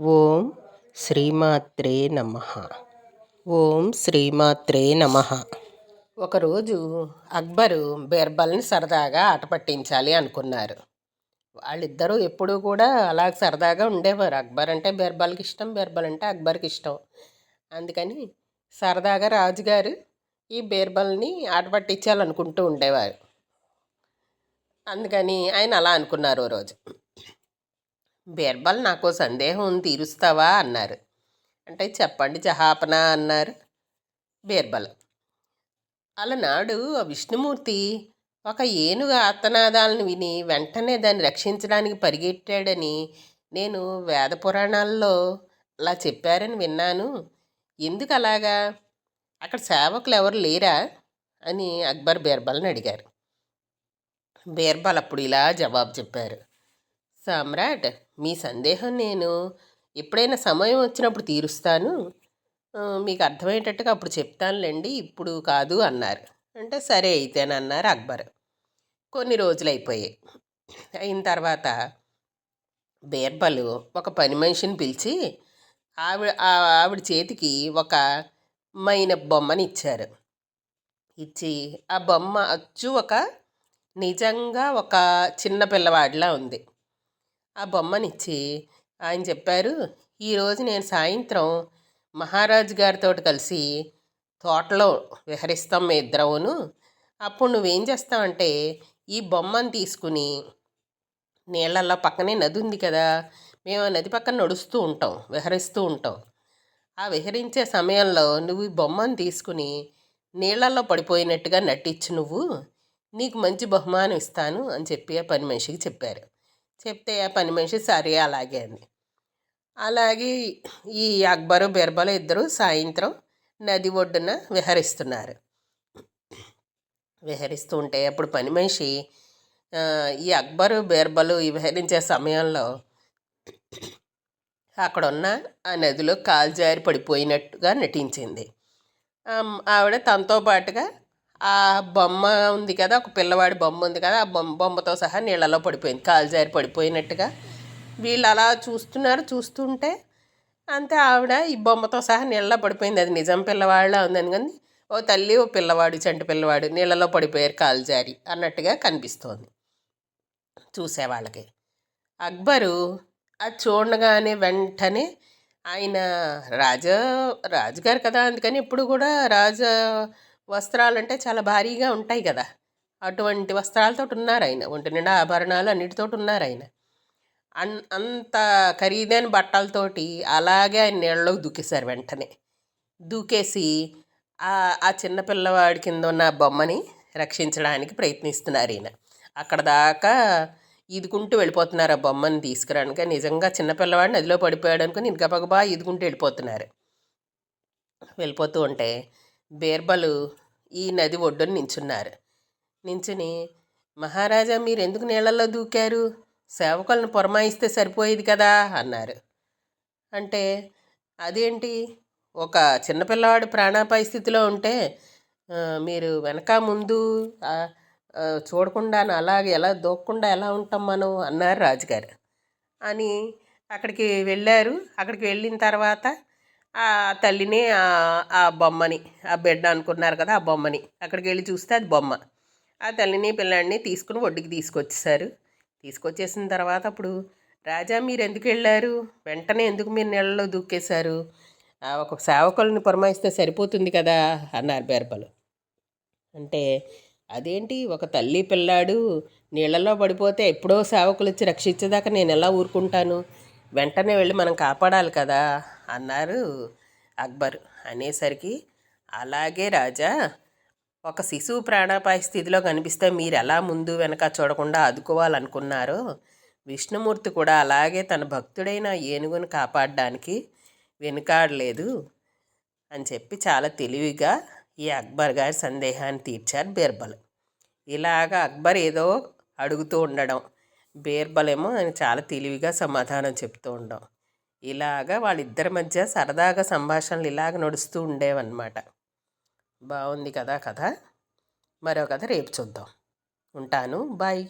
ఓం శ్రీమాత్రే నమ. ఓం శ్రీమాత్రే నమ. ఒకరోజు అక్బరు బీర్బల్ని సరదాగా ఆట పట్టించాలి అనుకున్నారు. వాళ్ళిద్దరూ ఎప్పుడూ కూడా అలా సరదాగా ఉండేవారు. అక్బర్ అంటే బీర్బల్కి ఇష్టం బీర్బల్ అంటే అక్బర్కి ఇష్టం. అందుకని సరదాగా రాజుగారు ఈ బీర్బల్ని ఆట పట్టించాలనుకుంటూ ఉండేవారు. అందుకని ఆయన అలా అనుకున్నారు ఓ రోజు. బీర్బల్ నాకు సందేహం తీరుస్తావా? అన్నారు. అంటే చెప్పండి జహాపన? అన్నారు బీర్బల్. అలనాడు ఆ విష్ణుమూర్తి ఒక ఏనుగు ఆర్తనాదాలను విని వెంటనే దాన్ని రక్షించడానికి పరిగెట్టాడని నేను వేద పురాణాల్లో అలా చెప్పారని విన్నాను. ఎందుకు అలాగా? అక్కడ సేవకులు ఎవరు లేరా? అని అక్బర్ బీర్బల్ని అడిగారు. బీర్బల్ అప్పుడు ఇలా జవాబు చెప్పారు. సామ్రాట్ మీ సందేహం నేను ఎప్పుడైనా సమయం వచ్చినప్పుడు తీరుస్తాను. మీకు అర్థమయ్యేటట్టుగా అప్పుడు చెప్తానులేండి. ఇప్పుడు కాదు అన్నారు. అంటే సరే అయితేనన్నారు అక్బర్. కొన్ని రోజులు అయిపోయాయి అయిన తర్వాత బీర్బలు ఒక పని మనిషిని పిలిచి ఆవిడ ఆవిడ చేతికి ఒక మైన బొమ్మని ఇచ్చారు. ఇచ్చి ఆ బొమ్మ అచ్చు ఒక నిజంగా ఒక చిన్న పిల్లవాడిలా ఉంది. ఆ బొమ్మనిచ్చి ఆయన చెప్పారు ఈరోజు నేను సాయంత్రం మహారాజు గారితో కలిసి తోటలో విహరిస్తాం మీ ఇద్దరమును. అప్పుడు నువ్వేం చేస్తావంటే ఈ బొమ్మను తీసుకుని నీళ్ళల్లో పక్కనే నది ఉంది కదా మేము నది పక్కన నడుస్తూ ఉంటాం విహరిస్తూ ఉంటాం. ఆ విహరించే సమయంలో నువ్వు ఈ బొమ్మను తీసుకుని నీళ్ళల్లో పడిపోయినట్టుగా నటించు నువ్వు. నీకు మంచి బహుమానం ఇస్తాను అని చెప్పి ఆ పని మనిషికి చెప్పారు. చెప్తే ఆ పని మనిషి సరే అలాగే అంది. అలాగే ఈ అక్బరు బీర్బలు ఇద్దరు సాయంత్రం నది ఒడ్డున విహరిస్తున్నారు. విహరిస్తూ ఉంటే అప్పుడు పని మనిషి ఈ అక్బరు బీర్బలు విహరించే సమయంలో అక్కడున్న ఆ నదిలో కాలు జారి పడిపోయినట్టుగా నటించింది. ఆవిడ తనతో పాటుగా ఆ బొమ్మ ఉంది కదా ఒక పిల్లవాడి బొమ్మ ఉంది కదా ఆ బొమ్మ బొమ్మతో సహా నీళ్ళలో పడిపోయింది కాలు జారి పడిపోయినట్టుగా. వీళ్ళు అలా చూస్తున్నారు చూస్తుంటే అంతే ఆవిడ ఈ బొమ్మతో సహా నీళ్ళలో పడిపోయింది. అది నిజం పిల్లవాళ్ళ ఉందని కానీ ఓ తల్లి ఓ పిల్లవాడు చంటి పిల్లవాడు నీళ్ళలో పడిపోయారు కాలు జారి అన్నట్టుగా కనిపిస్తోంది. చూసేవాళ్ళకి అక్బరు అది చూడగానే వెంటనే ఆయన రాజ రాజుగారు కదా అందుకని ఇప్పుడు కూడా రాజా వస్త్రాలు అంటే చాలా భారీగా ఉంటాయి కదా. అటువంటి వస్త్రాలతో ఉన్నారు ఆయన ఒంటి నిండా ఆభరణాలు అన్నిటితో ఉన్నారు ఆయన అన్ అంత ఖరీదైన బట్టలతోటి అలాగే ఆయన నీళ్ళలోకి దూకేశారు వెంటనే. దూకేసి ఆ చిన్న పిల్లవాడి కింద ఉన్న బొమ్మని రక్షించడానికి ప్రయత్నిస్తున్నారు ఈయన అక్కడ దాకా ఈదుకుంటూ వెళ్ళిపోతున్నారు ఆ బొమ్మని తీసుకురానికి. నిజంగా చిన్నపిల్లవాడిని నదిలో పడిపోయాడు అనుకుని ఇంకా గబగబా ఈదుకుంటూ వెళ్ళిపోతున్నారు. వెళ్ళిపోతూ ఉంటే బీర్బలు ఈ నది ఒడ్డున నించున్నారు. నించుని మహారాజా మీరు ఎందుకు నీళ్ళల్లో దూకారు? సేవకులను పురమాయిస్తే సరిపోయేది కదా అన్నారు. అంటే అదేంటి? ఒక చిన్నపిల్లవాడు ప్రాణాపాయ స్థితిలో ఉంటే మీరు వెనక ముందు చూడకుండా అలాగే ఎలా దూకకుండా ఎలా ఉంటాం మనం అన్నారు రాజుగారు. అని అక్కడికి వెళ్ళారు. అక్కడికి వెళ్ళిన తర్వాత ఆ తల్లిని ఆ బొమ్మని ఆ బిడ్డ అనుకున్నారు కదా ఆ బొమ్మని. అక్కడికి వెళ్ళి చూస్తే అది బొమ్మ. ఆ తల్లిని పిల్లాడిని తీసుకుని ఒడ్డుకి తీసుకొచ్చేసారు తీసుకొచ్చేసిన తర్వాత అప్పుడు రాజా మీరు ఎందుకు వెళ్ళారు? వెంటనే ఎందుకు మీరు నీళ్ళలో దూకేశారు ఒక సేవకులను పురమాయిస్తే సరిపోతుంది కదా అన్నారు బేర్బలు అంటే అదేంటి? ఒక తల్లి పిల్లాడు నీళ్ళలో పడిపోతే ఎప్పుడో సేవకులు వచ్చి రక్షించేదాకా నేను ఎలా ఊరుకుంటాను? వెంటనే వెళ్ళి మనం కాపాడాలి కదా. అన్నారు అక్బర్. అనేసరికి అలాగే రాజా ఒక శిశువు ప్రాణాపాయ స్థితిలో కనిపిస్తే మీరు ఎలా ముందు వెనక చూడకుండా ఆదుకోవాలనుకున్నారో విష్ణుమూర్తి కూడా అలాగే తన భక్తుడైన ఏనుగును కాపాడడానికి వెనుకాడలేదు అని చెప్పి చాలా తెలివిగా ఈ అక్బర్ గారి సందేహాన్ని తీర్చారు బీర్బల్. ఇలాగ అక్బర్ ఏదో అడుగుతూ ఉండడం బీర్బలేమో ఆయన చాలా తెలివిగా సమాధానం చెప్తూ ఉండడం ఇలాగా వాళ్ళిద్దరి మధ్య సరదాగా సంభాషణలు ఇలాగ నడుస్తూ ఉండేవన్నమాట. బాగుంది కదా కథ. మరో కథ రేపు చూద్దాం. ఉంటాను. బాయ్.